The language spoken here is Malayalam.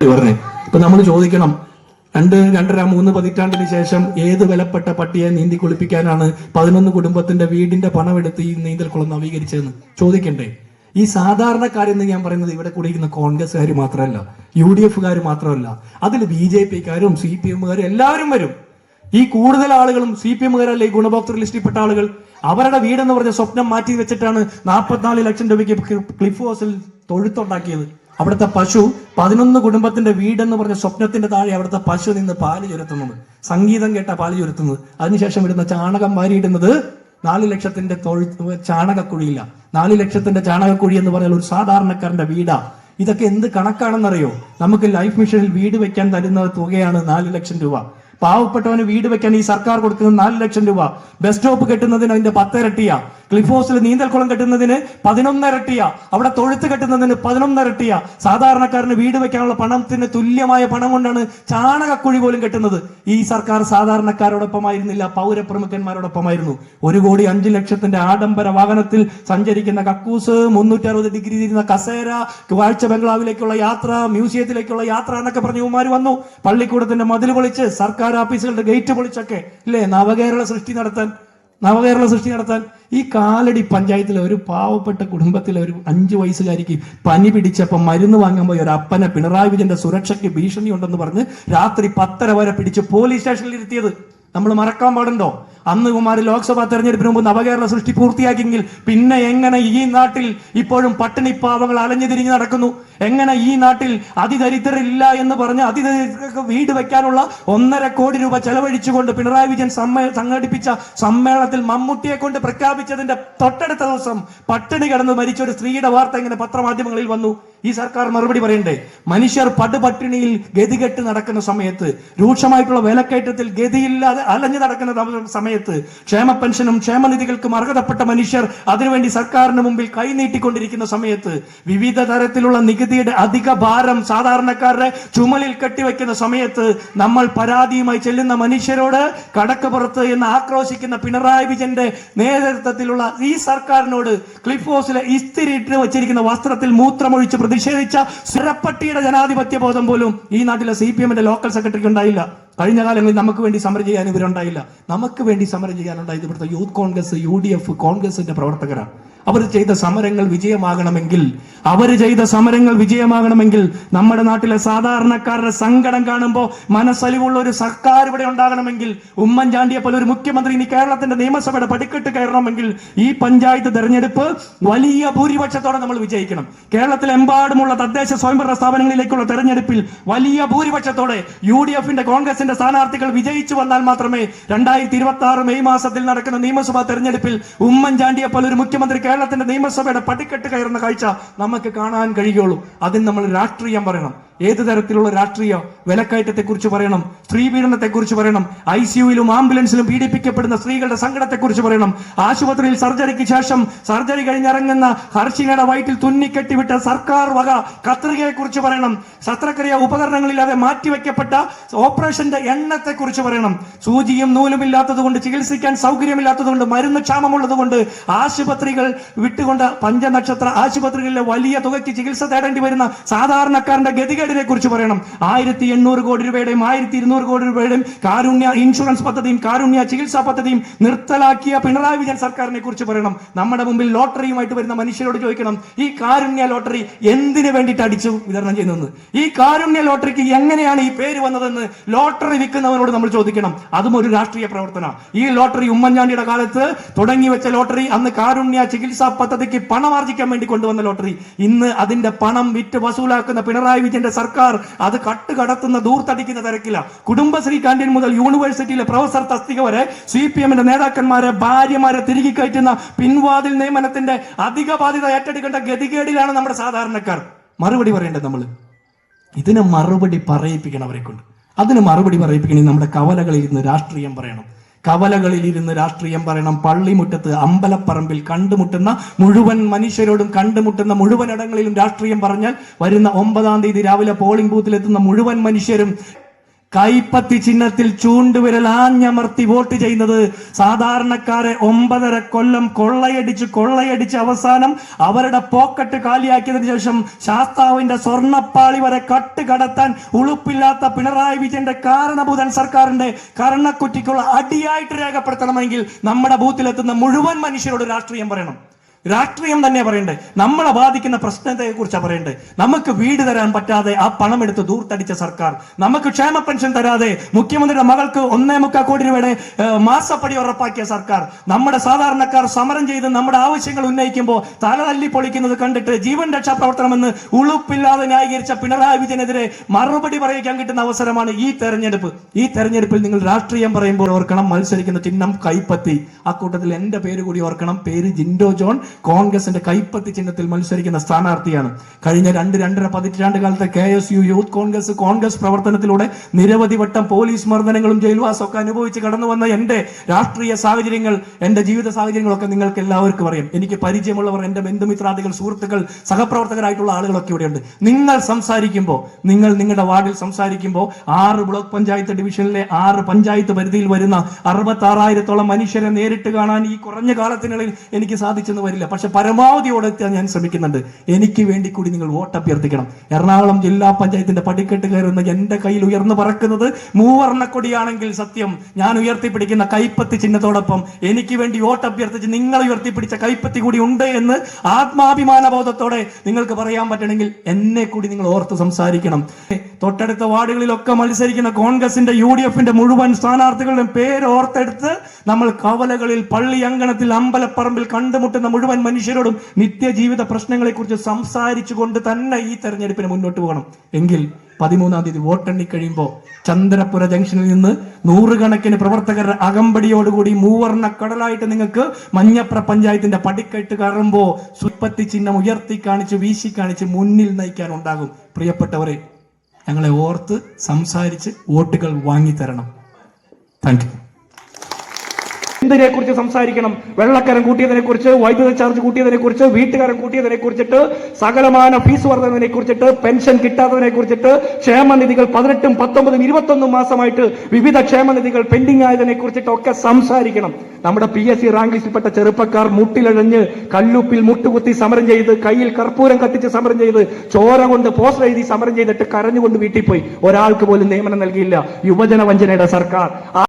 പറഞ്ഞേ ഇപ്പൊ നമ്മൾ ചോദിക്കണം രണ്ട് രണ്ടര മൂന്ന് പതിറ്റാണ്ടിന് ശേഷം ഏത് വിലപ്പെട്ട പട്ടിയെ നീന്തി കുളിപ്പിക്കാനാണ് പതിനൊന്ന് കുടുംബത്തിന്റെ വീടിന്റെ പണമെടുത്ത് ഈ നീന്തൽ നീന്തൽക്കുളം നവീകരിച്ചതെന്ന്? ചോദിക്കണ്ടേ. ഈ സാധാരണക്കാരെന്ന് ഞാൻ പറയുന്നത് ഇവിടെ കൂടിയിരിക്കുന്ന കോൺഗ്രസ്സുകാർ മാത്രമല്ല യു ഡി എഫുകാർ മാത്രമല്ല അതിൽ ബി ജെ പിക്കാരും സി പി എമ്മുകാരും എല്ലാവരും വരും. ഈ കൂടുതൽ ആളുകളും സി പി എമ്മുകാരല്ല ഈ ഗുണഭോക്തൃ ലിസ്റ്റിൽപ്പെട്ട ആളുകൾ. അവരുടെ വീടെന്ന് പറഞ്ഞ സ്വപ്നം മാറ്റി വെച്ചിട്ടാണ് നാൽപ്പത്തിനാല് ലക്ഷം രൂപയ്ക്ക് ക്ലിഫ് ഹൗസിൽ തൊഴുത്തുണ്ടാക്കിയത്. അവിടുത്തെ പശു പതിനൊന്ന് കുടുംബത്തിന്റെ വീടെന്ന് പറഞ്ഞ സ്വപ്നത്തിന്റെ താഴെ അവിടുത്തെ പശു നിന്ന് പാൽ ചുരത്തുന്നത്. സംഗീതം കേട്ട പാൽ ചുരത്തുന്നത്. അതിനുശേഷം ഇടുന്ന ചാണകം വാരിയിടുന്നത് നാല് ലക്ഷത്തിന്റെ തൊഴിൽ ചാണകക്കുഴിയില്ല നാല് ലക്ഷത്തിന്റെ ചാണകക്കുഴി എന്ന് പറഞ്ഞാൽ ഒരു സാധാരണക്കാരന്റെ വീടാ. ഇതൊക്കെ എന്ത് കണക്കാണെന്നറിയോ? നമുക്ക് ലൈഫ് മിഷനിൽ വീട് വെക്കാൻ തരുന്ന തുകയാണ് നാല് ലക്ഷം രൂപ. പാവപ്പെട്ടവന് വീട് വെക്കാൻ ഈ സർക്കാർ കൊടുക്കുന്നത് നാല് ലക്ഷം രൂപ. ബസ് സ്റ്റോപ്പ് കെട്ടുന്നതിന് അതിന്റെ പത്തിരട്ടിയാ. ക്ലിഫ് ഹൗസിൽ നീന്തൽക്കുളം കെട്ടുന്നതിന് പതിനൊന്നരട്ടിയ അവിടെ തൊഴുത്ത് കെട്ടുന്നതിന് പതിനൊന്നരട്ടിയ സാധാരണക്കാരന് വീട് വെക്കാനുള്ള പണത്തിന് തുല്യമായ പണം കൊണ്ടാണ് ചാണകക്കുഴി പോലും കെട്ടുന്നത്. ഈ സർക്കാർ സാധാരണക്കാരോടൊപ്പമായിരുന്നില്ല പൗരപ്രമുഖന്മാരോടൊപ്പമായിരുന്നു. ഒരു കോടി അഞ്ചു ലക്ഷത്തിന്റെ ആഡംബര വാഹനത്തിൽ സഞ്ചരിക്കുന്ന കക്കൂസ് മുന്നൂറ്റി അറുപത് ഡിഗ്രി തിരിയുന്ന കസേര വാഴ്ച ബംഗ്ലാവിലേക്കുള്ള യാത്ര മ്യൂസിയത്തിലേക്കുള്ള യാത്ര എന്നൊക്കെ പറഞ്ഞ് ഇവന്മാർ വന്നു. പള്ളിക്കൂടത്തിന്റെ മതിൽ പൊളിച്ച് സർക്കാർ ഓഫീസുകളുടെ ഗേറ്റ് പൊളിച്ചൊക്കെ. ഇല്ലേ? നവകേരള സൃഷ്ടി നടത്താൻ. നവകേരള സൃഷ്ടി നടത്താൻ ഈ കാലടി പഞ്ചായത്തിലെ ഒരു പാവപ്പെട്ട കുടുംബത്തിലെ ഒരു അഞ്ചു വയസ്സുകാരിക്ക് പനി പിടിച്ചപ്പോൾ മരുന്ന് വാങ്ങാൻ പോയി ഒരു അപ്പനെ പിണറായി വിജയന്റെ സുരക്ഷയ്ക്ക് ഭീഷണി ഉണ്ടെന്ന് പറഞ്ഞ് രാത്രി പത്തര വരെ പിടിച്ച് പോലീസ് സ്റ്റേഷനിൽ ഇരുത്തിയത്. നമ്മൾ മറക്കാൻ പാടുണ്ടോ? അന്ന് കുമാർ ലോക്സഭാ തെരഞ്ഞെടുപ്പിന് മുമ്പ് നവകേരള സൃഷ്ടി പൂർത്തിയാക്കിയെങ്കിൽ പിന്നെ എങ്ങനെ ഈ നാട്ടിൽ ഇപ്പോഴും പട്ടിണി പാവങ്ങൾ അലഞ്ഞു തിരിഞ്ഞ് നടക്കുന്നു? എങ്ങനെ ഈ നാട്ടിൽ അതിദരിദ്രരില്ല എന്ന് പറഞ്ഞ് അതിദരിദ്രർക്ക് വീട് വെക്കാനുള്ള ഒന്നര കോടി രൂപ ചെലവഴിച്ചുകൊണ്ട് പിണറായി വിജയൻ സമ്മേ സംഘടിപ്പിച്ച സമ്മേളനത്തിൽ മമ്മൂട്ടിയെ കൊണ്ട് പ്രഖ്യാപിച്ചതിന്റെ തൊട്ടടുത്ത ദിവസം പട്ടിണി കിടന്ന് മരിച്ച ഒരു സ്ത്രീയുടെ വാർത്ത എങ്ങനെ പത്രമാധ്യമങ്ങളിൽ വന്നു. ഈ സർക്കാർ മറുപടി പറയണ്ടേ? മനുഷ്യർ പടുപട്ടിണിയിൽ ഗതികെട്ട് നടക്കുന്ന സമയത്ത് രൂക്ഷമായിട്ടുള്ള വിലക്കയറ്റത്തിൽ ഗതിയില്ലാതെ അലഞ്ഞു നടക്കുന്ന സമയത്ത് ക്ഷേമ പെൻഷനും ക്ഷേമനിധികൾക്കും അർഹതപ്പെട്ട മനുഷ്യർ അതിനുവേണ്ടി സർക്കാരിന് മുമ്പിൽ കൈനീട്ടിക്കൊണ്ടിരിക്കുന്ന സമയത്ത് വിവിധ തരത്തിലുള്ള നികുതിയുടെ അധിക ഭാരം സാധാരണക്കാരുടെ ചുമലിൽ കെട്ടിവെക്കുന്ന സമയത്ത് നമ്മൾ പരാതിയുമായി ചെല്ലുന്ന മനുഷ്യരോട് കടക്കപ്പുറത്ത് എന്ന് ആക്രോശിക്കുന്ന പിണറായി വിജയന്റെ നേതൃത്വത്തിലുള്ള ഈ സർക്കാരിനോട് ക്ലിഫ് ഹൗസിലെ ഇസ്തിരിയിട്ട് വെച്ചിരിക്കുന്ന വസ്ത്രത്തിൽ മൂത്രമൊഴിച്ച് പ്രതിഷേധിച്ച സിറപ്പട്ടിയുടെ ജനാധിപത്യ ബോധം പോലും ഈ നാട്ടിലെ സി പി എമ്മിന്റെ ലോക്കൽ സെക്രട്ടറിക്ക് ഉണ്ടായില്ല. കഴിഞ്ഞ കാലങ്ങളിൽ നമുക്ക് വേണ്ടി സമരം ചെയ്യാൻ ഇവരുണ്ടായില്ല. നമുക്ക് വേണ്ടി സമരം ചെയ്യാനുണ്ടായത് ഇവിടുത്തെ Youth Congress U D F കോൺഗ്രസിന്റെ പ്രവർത്തകരാണ്. അവർ ചെയ്ത സമരങ്ങൾ വിജയമാകണമെങ്കിൽ അവർ ചെയ്ത സമരങ്ങൾ വിജയമാകണമെങ്കിൽ നമ്മുടെ നാട്ടിലെ സാധാരണക്കാരുടെ സങ്കടം കാണുമ്പോൾ മനസ്സലിവുള്ള ഒരു സർക്കാർ ഇവിടെ ഉണ്ടാകണമെങ്കിൽ ഉമ്മൻചാണ്ടിയെ പോലെ ഒരു മുഖ്യമന്ത്രി ഇനി കേരളത്തിന്റെ നിയമസഭയുടെ പടിക്കെട്ട് കയറണമെങ്കിൽ ഈ പഞ്ചായത്ത് തെരഞ്ഞെടുപ്പ് വലിയ ഭൂരിപക്ഷത്തോടെ നമ്മൾ വിജയിക്കണം. കേരളത്തിലെമ്പാടുമുള്ള തദ്ദേശ സ്വയംഭരണ സ്ഥാപനങ്ങളിലേക്കുള്ള തെരഞ്ഞെടുപ്പിൽ വലിയ ഭൂരിപക്ഷത്തോടെ യു ഡി എഫിന്റെ കോൺഗ്രസിന്റെ സ്ഥാനാർത്ഥികൾ വിജയിച്ചു വന്നാൽ മാത്രമേ രണ്ടായിരത്തി ഇരുപത്തി ആറ് മെയ് മാസത്തിൽ നടക്കുന്ന നിയമസഭാ തെരഞ്ഞെടുപ്പിൽ ഉമ്മൻചാണ്ടിയെ പോലെ ഒരു മുഖ്യമന്ത്രി കേരളത്തിന്റെ നിയമസഭയുടെ പടിക്കെട്ട് കയറുന്ന കാഴ്ച നമുക്ക് കാണാൻ കഴിയുള്ളൂ. അതിന് നമ്മൾ രാഷ്ട്രീയം പറയണം. ഏത് തരത്തിലുള്ള രാഷ്ട്രീയ വിലക്കയറ്റത്തെ കുറിച്ച് പറയണം? സ്ത്രീ പീഡനത്തെ കുറിച്ച് പറയണം. ഐ സിയുയിലും ആംബുലൻസിലും പീഡിപ്പിക്കപ്പെടുന്ന സ്ത്രീകളുടെ സങ്കടത്തെ കുറിച്ച് പറയണം. ആശുപത്രിയിൽ സർജറിക്ക് ശേഷം സർജറി കഴിഞ്ഞിറങ്ങുന്ന ഹർഷികയുടെ വയറ്റിൽ തുന്നിക്കെട്ടിവിട്ട സർക്കാർ വക കത്രികയെ കുറിച്ച് പറയണം. ശസ്ത്രക്രിയ ഉപകരണങ്ങളില്ലാതെ മാറ്റിവെക്കപ്പെട്ട ഓപ്പറേഷന്റെ എണ്ണത്തെ കുറിച്ച് പറയണം. സൂചിയും നൂലും ഇല്ലാത്തതുകൊണ്ട് ചികിത്സിക്കാൻ സൗകര്യമില്ലാത്തതുകൊണ്ട് മരുന്ന് ക്ഷാമമുള്ളതുകൊണ്ട് ആശുപത്രികൾ വിട്ടുകൊണ്ട് പഞ്ചനക്ഷത്ര ആശുപത്രികളിലെ വലിയ തുകയ്ക്ക് ചികിത്സ തേടേണ്ടി വരുന്ന സാധാരണക്കാരന്റെ ഗതികേടിനെ കുറിച്ച് പറയണം. ആയിരത്തി എണ്ണൂറ് കോടി രൂപയുടെയും ആയിരത്തി ഇരുന്നൂറ് കോടി രൂപയുടെയും കാരുണ്യ ഇൻഷുറൻസ് പദ്ധതിയും കാരുണ്യ ചികിത്സാ പദ്ധതിയും നിർത്തലാക്കിയ പിണറായി വിജയൻ സർക്കാരിനെ കുറിച്ച് പറയണം. നമ്മുടെ മുമ്പിൽ ലോട്ടറിയുമായിട്ട് വരുന്ന മനുഷ്യരോട് ചോദിക്കണം ഈ കാരുണ്യ ലോട്ടറി എന്തിനു വേണ്ടിയിട്ട് അടിച്ചു വിതരണം ചെയ്യുന്നത്? ഈ കാരുണ്യ ലോട്ടറിക്ക് എങ്ങനെയാണ് ഈ പേര് വന്നതെന്ന് ലോട്ടറി വിൽക്കുന്നവനോട് നമ്മൾ ചോദിക്കണം. അതും ഒരു രാഷ്ട്രീയ പ്രവർത്തന. ഈ ലോട്ടറി ഉമ്മൻചാണ്ടിയുടെ കാലത്ത് തുടങ്ങി വെച്ച ലോട്ടറി അന്ന് കാരുണ്യ ചികിത്സാ പദ്ധതിക്ക് പണം ആർജിക്കാൻ വേണ്ടി കൊണ്ടുവന്ന ലോട്ടറി. ഇന്ന് അതിന്റെ പണം വിറ്റ് വസൂലാക്കുന്ന പിണറായി വിജയന്റെ സർക്കാർ അത് കട്ട് കടത്തുന്ന ദൂർത്തടിക്കുന്ന തിരക്കില്ല കുടുംബശ്രീ കാന്റീൻ മുതൽ യൂണിവേഴ്സിറ്റിയിലെ പ്രൊഫസർ തസ്തിക വരെ സി പി എമ്മിന്റെ നേതാക്കന്മാരെ ഭാര്യമാരെ തിരികെ കയറ്റുന്ന പിൻവാതിൽ നിയമനത്തിന്റെ അധിക ബാധ്യത ഏറ്റെടുക്കേണ്ട ഗതികേടിലാണ് നമ്മുടെ സാധാരണക്കാർ. മറുപടി പറയേണ്ടത് നമ്മൾ ഇതിന് മറുപടി പറയിപ്പിക്കണം അവരെ കൊണ്ട് അതിന് മറുപടി പറയിപ്പിക്കണമെങ്കിൽ നമ്മുടെ കവലകളിൽ ഇരുന്ന് രാഷ്ട്രീയം പറയണം. കവലകളിൽ ഇരുന്ന് രാഷ്ട്രീയം പറയണം. പള്ളിമുറ്റത്ത് അമ്പലപ്പറമ്പിൽ കണ്ടുമുട്ടുന്ന മുഴുവൻ മനുഷ്യരോടും കണ്ടുമുട്ടുന്ന മുഴുവൻ ഇടങ്ങളിലും രാഷ്ട്രീയം പറഞ്ഞാൽ വരുന്ന ഒമ്പതാം തീയതി രാവിലെ പോളിംഗ് ബൂത്തിലെത്തുന്ന മുഴുവൻ മനുഷ്യരും കൈപ്പത്തി ചിഹ്നത്തിൽ ചൂണ്ടുവിരൽ ആഞ്ഞമർത്തി വോട്ട് ചെയ്യുന്നത് സാധാരണക്കാരെ ഒമ്പതര കൊല്ലം കൊള്ളയടിച്ച് കൊള്ളയടിച്ച് അവസാനം അവരുടെ പോക്കറ്റ് കാലിയാക്കിയതിനു ശേഷം ശാസ്താവിന്റെ സ്വർണപ്പാളി വരെ കട്ട് കടത്താൻ ഉളുപ്പില്ലാത്ത പിണറായി വിജയന്റെ കാരണഭൂതൻ സർക്കാരിന്റെ കർണക്കുറ്റിക്കുള്ള അടിയായിട്ട് രേഖപ്പെടുത്തണമെങ്കിൽ നമ്മുടെ ബൂത്തിലെത്തുന്ന മുഴുവൻ മനുഷ്യരോട് രാഷ്ട്രീയം പറയണം. രാഷ്ട്രീയം തന്നെ പറയണ്ടേ. നമ്മളെ ബാധിക്കുന്ന പ്രശ്നത്തെ കുറിച്ചാണ് പറയണ്ടേ. നമുക്ക് വീട് തരാൻ പറ്റാതെ ആ പണം എടുത്ത് ദൂർത്തടിച്ച സർക്കാർ. നമുക്ക് ക്ഷേമ പെൻഷൻ തരാതെ മുഖ്യമന്ത്രിയുടെ മകൾക്ക് ഒന്നേ മുക്കാൽ കോടി രൂപയുടെ മാസപ്പടി ഉറപ്പാക്കിയ സർക്കാർ. നമ്മുടെ സാധാരണക്കാർ സമരം ചെയ്ത് നമ്മുടെ ആവശ്യങ്ങൾ ഉന്നയിക്കുമ്പോൾ തലതല്ലി പൊളിക്കുന്നത് കണ്ടിട്ട് ജീവൻ രക്ഷാ പ്രവർത്തനമെന്ന് ഉളുപ്പില്ലാതെ ന്യായീകരിച്ച പിണറായി വിജയനെതിരെ മറുപടി പറയിക്കാൻ കിട്ടുന്ന അവസരമാണ് ഈ തെരഞ്ഞെടുപ്പ്. ഈ തെരഞ്ഞെടുപ്പിൽ നിങ്ങൾ രാഷ്ട്രീയം പറയുമ്പോൾ ഓർക്കണം മത്സരിക്കുന്ന ചിഹ്നം കൈപ്പത്തി. ആ കൂട്ടത്തിൽ എന്റെ പേര് കൂടി ഓർക്കണം. പേര് ജിൻഡോ ജോൺ കോൺഗ്രസിന്റെ കൈപ്പത്തി ചിഹ്നത്തിൽ മത്സരിക്കുന്ന സ്ഥാനാർത്ഥിയാണ്. കഴിഞ്ഞ രണ്ട് രണ്ടര പതിറ്റാണ്ട് കാലത്തെ K S U Youth Congress Congress പ്രവർത്തനത്തിലൂടെ നിരവധി വട്ടം പോലീസ് മർദ്ദനങ്ങളും ജയിൽവാസവും ഒക്കെ അനുഭവിച്ച് കടന്നു വന്ന എന്റെ രാഷ്ട്രീയ സാഹചര്യങ്ങൾ എന്റെ ജീവിത സാഹചര്യങ്ങളൊക്കെ നിങ്ങൾക്ക് എല്ലാവർക്കും അറിയാം. എനിക്ക് പരിചയമുള്ളവർ എന്റെ ബന്ധുമിത്രാദികൾ സുഹൃത്തുക്കൾ സഹപ്രവർത്തകരായിട്ടുള്ള ആളുകളൊക്കെ ഇവിടെയുണ്ട്. നിങ്ങൾ സംസാരിക്കുമ്പോൾ നിങ്ങൾ നിങ്ങളുടെ വാർഡിൽ സംസാരിക്കുമ്പോൾ ആറ് ബ്ലോക്ക് പഞ്ചായത്ത് ഡിവിഷനിലെ ആറ് പഞ്ചായത്ത് പരിധിയിൽ വരുന്ന അറുപത്തി ആറായിരത്തോളം മനുഷ്യരെ നേരിട്ട് കാണാൻ ഈ കുറഞ്ഞ കാലത്തിനുള്ളിൽ എനിക്ക് സാധിച്ചെന്ന് വരില്ല. പക്ഷെ പരമാവധി ഓടെത്താൻ ഞാൻ ശ്രമിക്കുന്നുണ്ട്. എനിക്ക് വേണ്ടി കൂടി നിങ്ങൾ വോട്ട് അഭ്യർത്ഥിക്കണം. എറണാകുളം ജില്ലാ പഞ്ചായത്തിന്റെ പടിക്കെട്ട് കയറുന്ന എന്റെ കയ്യിൽ ഉയർന്നു പറക്കുന്നത് മൂവർണ കൊടിയാണെങ്കിൽ സത്യം. ഞാൻ ഉയർത്തിപ്പിടിക്കുന്ന കൈപ്പത്തി ചിഹ്നത്തോടൊപ്പം എനിക്ക് വേണ്ടി വോട്ട് അഭ്യർത്ഥിച്ച് നിങ്ങൾ ഉയർത്തിപ്പിടിച്ച കൈപ്പത്തി കൂടി ഉണ്ട് എന്ന് ആത്മാഭിമാന ബോധത്തോടെ നിങ്ങൾക്ക് പറയാൻ പറ്റണമെങ്കിൽ എന്നെ കൂടി നിങ്ങൾ ഓർത്ത് സംസാരിക്കണം. തൊട്ടടുത്ത വാർഡുകളിലൊക്കെ മത്സരിക്കുന്ന കോൺഗ്രസിന്റെ യു ഡി എഫിന്റെ മുഴുവൻ സ്ഥാനാർത്ഥികളുടെയും പേര് ഓർത്തെടുത്ത് നമ്മൾ കവലകളിൽ പള്ളി അങ്കണത്തിൽ അമ്പലപ്പറമ്പിൽ കണ്ടുമുട്ടുന്ന മുഴുവൻ മനുഷ്യരോടും നിത്യജീവിത പ്രശ്നങ്ങളെക്കുറിച്ച് സംസാരിച്ചുകൊണ്ട് തന്നെ ഈ തെരഞ്ഞെടുപ്പിന് മുന്നോട്ട് പോകണം. എങ്കിൽ പതിമൂന്നാം തീയതി വോട്ടെണ്ണി കഴിയുമ്പോൾ ചന്ദ്രപുര ജംഗ്ഷനിൽ നിന്ന് നൂറുകണക്കിന് പ്രവർത്തകരുടെ അകമ്പടിയോടുകൂടി മൂവർണ കടലായിട്ട് നിങ്ങൾക്ക് മഞ്ഞപ്ര പഞ്ചായത്തിന്റെ പടിക്കെട്ട് കയറുമ്പോൾ സുപ്പത്തി ചിഹ്നം ഉയർത്തി കാണിച്ച് വീശി കാണിച്ച് മുന്നിൽ നയിക്കാൻ ഉണ്ടാകും പ്രിയപ്പെട്ടവരെ ഞങ്ങളെ ഓർത്ത് സംസാരിച്ച് വോട്ടുകൾ വാങ്ങിത്തരണം. താങ്ക് യു എന്തിനെ കുറിച്ച് സംസാരിക്കണം? വെള്ളക്കരം കൂട്ടിയതിനെ കുറിച്ച് വൈദ്യുത ചാർജ് കൂട്ടിയതിനെ കുറിച്ച് വീട്ടുകാരൻ കൂട്ടിയതിനെ കുറിച്ചിട്ട് സകലമാന ഫീസ് വർധനവിനെ കുറിച്ചിട്ട് പെൻഷൻ കിട്ടാത്തതിനെ കുറിച്ചിട്ട് ക്ഷേമനിധികൾ പതിനെട്ടും പത്തൊമ്പതും ഇരുപത്തൊന്നും മാസമായിട്ട് വിവിധ ക്ഷേമനിധികൾ പെൻഡിംഗ് ആയതിനെ കുറിച്ചിട്ട് ഒക്കെ സംസാരിക്കണം. നമ്മുടെ പി എസ് സി റാങ്ക് ലിസ്റ്റിൽപ്പെട്ട ചെറുപ്പക്കാർ മുട്ടിലഴഞ്ഞ് കല്ലുപ്പിൽ മുട്ടുകുത്തി സമരം ചെയ്ത് കയ്യിൽ കർപ്പൂരം കത്തിച്ച് സമരം ചെയ്ത് ചോര കൊണ്ട് പോസ്റ്റർ എഴുതി സമരം ചെയ്തിട്ട് കരഞ്ഞുകൊണ്ട് വീട്ടിൽ പോയി. ഒരാൾക്ക് പോലും നിയമനം നൽകിയില്ല. യുവജന വഞ്ചനയുടെ സർക്കാർ.